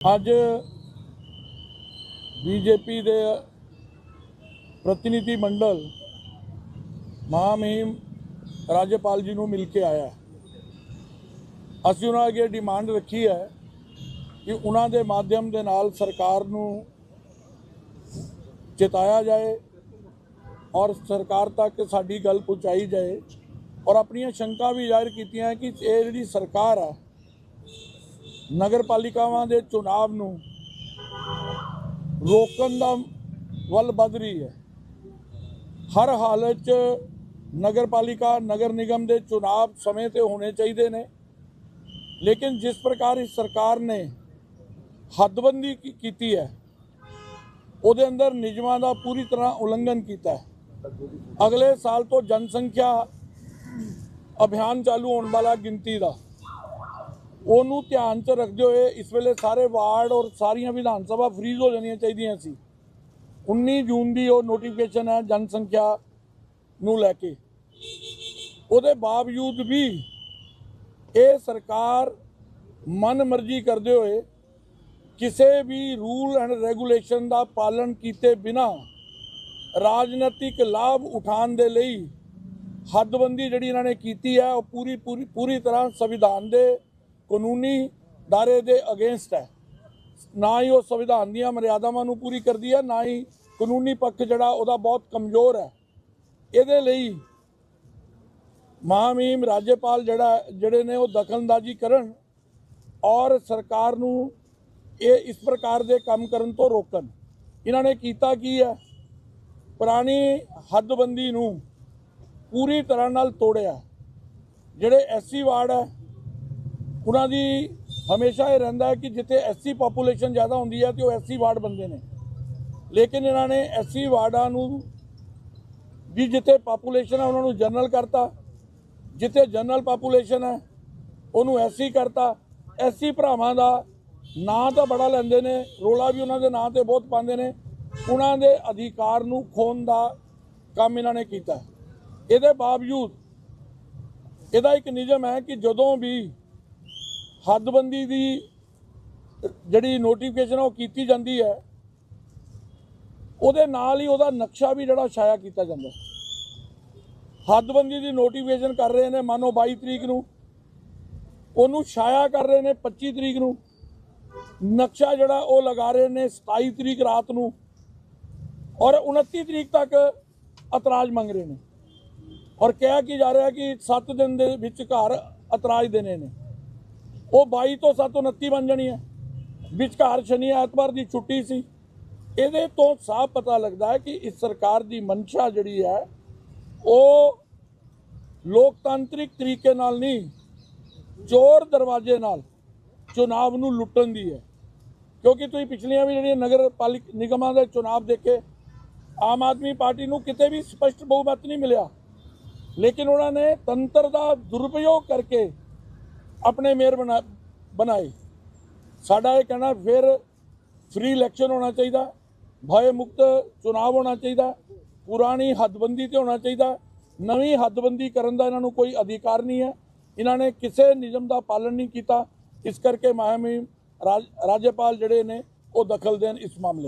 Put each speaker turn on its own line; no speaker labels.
ਅੱਜ ਬੀਜੇਪੀ ਦੇ ਪ੍ਰਤੀਨਿਧੀ ਮੰਡਲ ਮਹਾਮਹਿਮ ਰਾਜਪਾਲ ਜੀ ਨੂੰ ਮਿਲ ਕੇ ਆਇਆ ਅਸੀਂ ਉਹਨਾਂ ਅੱਗੇ ਡਿਮਾਂਡ ਰੱਖੀ ਹੈ ਕਿ ਉਹਨਾਂ ਦੇ ਮਾਧਿਅਮ ਦੇ ਨਾਲ ਸਰਕਾਰ ਨੂੰ ਚੇਤਾਇਆ ਜਾਏ ਔਰ ਸਰਕਾਰ ਤੱਕ ਸਾਡੀ ਗੱਲ ਪਹੁੰਚਾਈ ਜਾਏ। ਔਰ ਆਪਣੀਆਂ ਸ਼ੰਕਾ ਵੀ ਜ਼ਾਹਿਰ ਕੀਤੀਆਂ ਕਿ ਇਹ ਜਿਹੜੀ ਸਰਕਾਰ ਹੈ ਨਗਰ ਪਾਲਿਕਾਵਾਂ ਦੇ ਚੁਣਾਵ ਨੂੰ ਰੋਕਣ ਦਾ ਵੱਲ ਵੱਧ ਰਹੀ ਹੈ। ਹਰ ਹਾਲਤ 'ਚ ਨਗਰ ਪਾਲਿਕਾ ਨਗਰ ਨਿਗਮ ਦੇ ਚੁਣਾਵ ਸਮੇਂ ਤੇ ਹੋਣੇ ਚਾਹੀਦੇ ਨੇ। ਲੇਕਿਨ ਜਿਸ ਪ੍ਰਕਾਰ ਇਸ ਸਰਕਾਰ ਨੇ ਹੱਦਬੰਦੀ ਕੀ- ਕੀਤੀ ਹੈ, ਉਹਦੇ ਅੰਦਰ ਨਿਯਮਾਂ ਦਾ ਪੂਰੀ ਤਰ੍ਹਾਂ ਉਲੰਘਣ ਕੀਤਾ ਹੈ। ਅਗਲੇ ਸਾਲ ਤੋਂ ਜਨਸੰਖਿਆ ਅਭਿਆਨ ਚਾਲੂ ਹੋਣ ਵਾਲਾ ਗਿਣਤੀ ਦਾ ਉਹਨੂੰ ਧਿਆਨ 'ਚ ਰੱਖਦੇ ਹੋਏ ਇਸ ਵੇਲੇ ਸਾਰੇ ਵਾਰਡ ਔਰ ਸਾਰੀਆਂ ਵਿਧਾਨ ਸਭਾ ਫ੍ਰੀਜ਼ ਹੋ ਜਾਣੀਆਂ ਚਾਹੀਦੀਆਂ ਸੀ। 19 ਜੂਨ ਦੀ ਉਹ ਨੋਟੀਫਿਕੇਸ਼ਨ ਹੈ ਜਨਸੰਖਿਆ ਨੂੰ ਲੈ ਕੇ। ਉਹਦੇ ਬਾਵਜੂਦ ਵੀ ਇਹ ਸਰਕਾਰ ਮਨ ਮਰਜ਼ੀ ਕਰਦੇ ਹੋਏ ਕਿਸੇ ਵੀ ਰੂਲ ਐਂਡ ਰੈਗੂਲੇਸ਼ਨ ਦਾ ਪਾਲਣ ਕੀਤੇ ਬਿਨਾ ਰਾਜਨੀਤਿਕ ਲਾਭ ਉਠਾਉਣ ਦੇ ਲਈ ਹੱਦਬੰਦੀ ਜਿਹੜੀ ਇਹਨਾਂ ਨੇ ਕੀਤੀ ਹੈ, ਉਹ ਪੂਰੀ ਪੂਰੀ ਪੂਰੀ ਤਰ੍ਹਾਂ ਸੰਵਿਧਾਨ ਦੇ ਕਾਨੂੰਨੀ ਦਾਇਰੇ ਦੇ ਅਗੇਂਸਟ ਹੈ। ਨਾ ਹੀ ਉਹ ਸੰਵਿਧਾਨ ਦੀਆਂ ਮਰਿਆਦਾਵਾਂ ਨੂੰ ਪੂਰੀ ਕਰਦੀ ਹੈ, ਨਾ ਹੀ ਕਾਨੂੰਨੀ ਪੱਖ ਜਿਹੜਾ ਉਹਦਾ ਬਹੁਤ ਕਮਜ਼ੋਰ ਹੈ। ਇਹਦੇ ਲਈ ਮਹਾਮਹਿਮ ਰਾਜਪਾਲ ਜਿਹੜਾ, ਜਿਹੜੇ ਨੇ ਉਹ ਦਖਲਅੰਦਾਜ਼ੀ ਕਰਨ ਔਰ ਸਰਕਾਰ ਨੂੰ ਇਹ ਇਸ ਪ੍ਰਕਾਰ ਦੇ ਕੰਮ ਕਰਨ ਤੋਂ ਰੋਕਣ। ਇਹਨਾਂ ਨੇ ਕੀਤਾ ਕੀ ਹੈ? ਪੁਰਾਣੀ ਹੱਦਬੰਦੀ ਨੂੰ ਪੂਰੀ ਤਰ੍ਹਾਂ ਨਾਲ ਤੋੜਿਆ। ਜਿਹੜੇ ਐਸਸੀ ਵਾਰਡ ਹੈ ਉਹਨਾਂ ਦੀ ਹਮੇਸ਼ਾ ਇਹ ਰਹਿੰਦਾ ਕਿ ਜਿੱਥੇ ਐਸਸੀ ਪੋਪੂਲੇਸ਼ਨ ਜ਼ਿਆਦਾ ਹੁੰਦੀ ਹੈ ਤੇ ਉਹ ਐਸਸੀ ਵਾਰਡ ਬੰਦੇ ਨੇ। ਲੇਕਿਨ ਇਹਨਾਂ ਨੇ ਐਸਸੀ ਵਾਰਡਾਂ ਨੂੰ ਵੀ ਜਿੱਥੇ ਪੋਪੂਲੇਸ਼ਨ ਹੈ ਉਹਨਾਂ ਨੂੰ ਜਨਰਲ ਕਰਤਾ। ਜਿੱਥੇ ਜਨਰਲ ਪੋਪੂਲੇਸ਼ਨ ਹੈ, ਉਹਨੂੰ ਐਸਸੀ ਕਰਤਾ। ਐਸਸੀ ਭਰਾਵਾਂ ਦਾ ਨਾਂ ਤਾਂ ਬੜਾ ਲੈਂਦੇ ਨੇ, ਰੋਲਾ ਵੀ ਉਹਨਾਂ ਦੇ ਨਾਂ ਤੇ ਬਹੁਤ ਪਾਉਂਦੇ ਨੇ। ਉਹਨਾਂ ਦੇ ਅਧਿਕਾਰ ਨੂੰ ਖੋਣ ਦਾ ਕੰਮ ਇਹਨਾਂ ਨੇ ਕੀਤਾ। ਇਹਦੇ ਬਾਵਜੂਦ ਇਹਦਾ ਇੱਕ ਨਿਯਮ ਹੈ ਕਿ ਜਦੋਂ ਵੀ ਹੱਦਬੰਦੀ ਦੀ ਜਿਹੜੀ ਨੋਟੀਫਿਕੇਸ਼ਨ ਉਹ ਕੀਤੀ ਜਾਂਦੀ ਹੈ। ਉਹਦੇ ਨਾਲ ਹੀ ਉਹਦਾ ਨਕਸ਼ਾ ਵੀ ਜਿਹੜਾ ਛਾਇਆ ਕੀਤਾ ਜਾਂਦਾ ਹੱਦਬੰਦੀ ਦੀ ਨੋਟੀਫਿਕੇਸ਼ਨ ਕਰ ਰਹੇ ਨੇ, ਮਾਨੋ 22 ਤਰੀਕ ਨੂੰ। ਉਹਨੂੰ ਛਾਇਆ ਕਰ ਰਹੇ ਨੇ 25 ਤਰੀਕ ਨੂੰ। ਨਕਸ਼ਾ ਜਿਹੜਾ ਉਹ ਲਗਾ ਰਹੇ ਨੇ 27 ਤਰੀਕ ਰਾਤ ਨੂੰ। ਔਰ 29 ਤਰੀਕ ਤੱਕ ਇਤਰਾਜ਼ ਮੰਗ ਰਹੇ ਨੇ। ਔਰ ਕਿਹਾ ਕੀ ਜਾ ਰਿਹਾ ਕਿ 7 ਦਿਨ ਦੇ ਵਿੱਚ ਘਰ ਇਤਰਾਜ਼ ਦੇਣੇ ਨੇ। ਉਹ 22 ਤੋਂ 7 29 ਬਣ ਜਾਣੀ ਹੈ। ਵਿਚਕਾਰ ਸ਼ਨੀ ਐਤਵਾਰ ਦੀ ਛੁੱਟੀ ਸੀ। ਇਹਦੇ ਤੋਂ ਸਾਫ਼ ਪਤਾ ਲੱਗਦਾ ਹੈ ਕਿ ਇਸ ਸਰਕਾਰ ਦੀ ਮਨਸ਼ਾ ਜਿਹੜੀ ਹੈ, ਉਹ ਲੋਕਤਾਂਤਰਿਕ ਤਰੀਕੇ ਨਾਲ ਨਹੀਂ ਚੋਰ ਦਰਵਾਜ਼ੇ ਨਾਲ ਚੁਣਾਵ ਨੂੰ ਲੁੱਟਣ ਦੀ ਹੈ। ਕਿਉਂਕਿ ਤੁਸੀਂ ਪਿਛਲੀਆਂ ਵੀ ਜਿਹੜੀਆਂ ਨਗਰ ਪਾਲਿਕ ਨਿਗਮਾਂ ਦੇ ਚੁਣਾਵ ਦੇਖੇ, ਆਮ ਆਦਮੀ ਪਾਰਟੀ ਨੂੰ ਕਿਤੇ ਵੀ ਸਪਸ਼ਟ ਬਹੁਮਤ ਨਹੀਂ ਮਿਲਿਆ। ਲੇਕਿਨ ਉਹਨਾਂ ਨੇ ਤੰਤਰ ਦਾ ਦੁਰਪਯੋਗ ਕਰਕੇ ਆਪਣੇ ਮੇਅਰ ਬਣਾ ਬਣਾਏ। ਸਾਡਾ ਇਹ ਕਹਿਣਾ ਫਿਰ ਫ੍ਰੀ ਇਲੈਕਸ਼ਨ ਹੋਣਾ ਚਾਹੀਦਾ, ਭਏ ਮੁਕਤ ਚੁਣਾਵ ਹੋਣਾ ਚਾਹੀਦਾ, ਪੁਰਾਣੀ ਹੱਦਬੰਦੀ ਤੇ ਹੋਣਾ ਚਾਹੀਦਾ। ਨਵੀਂ ਹੱਦਬੰਦੀ ਕਰਨ ਦਾ ਇਹਨਾਂ ਨੂੰ ਕੋਈ ਅਧਿਕਾਰ ਨਹੀਂ ਹੈ। ਇਹਨਾਂ ਨੇ ਕਿਸੇ ਨਿਯਮ ਦਾ ਪਾਲਣ ਨਹੀਂ ਕੀਤਾ। ਇਸ ਕਰਕੇ ਮਹਾਮਹਿਮ ਰਾਜ ਰਾਜਪਾਲ ਜਿਹੜੇ ਨੇ ਉਹ ਦਖਲ ਦੇਣ ਇਸ ਮਾਮਲੇ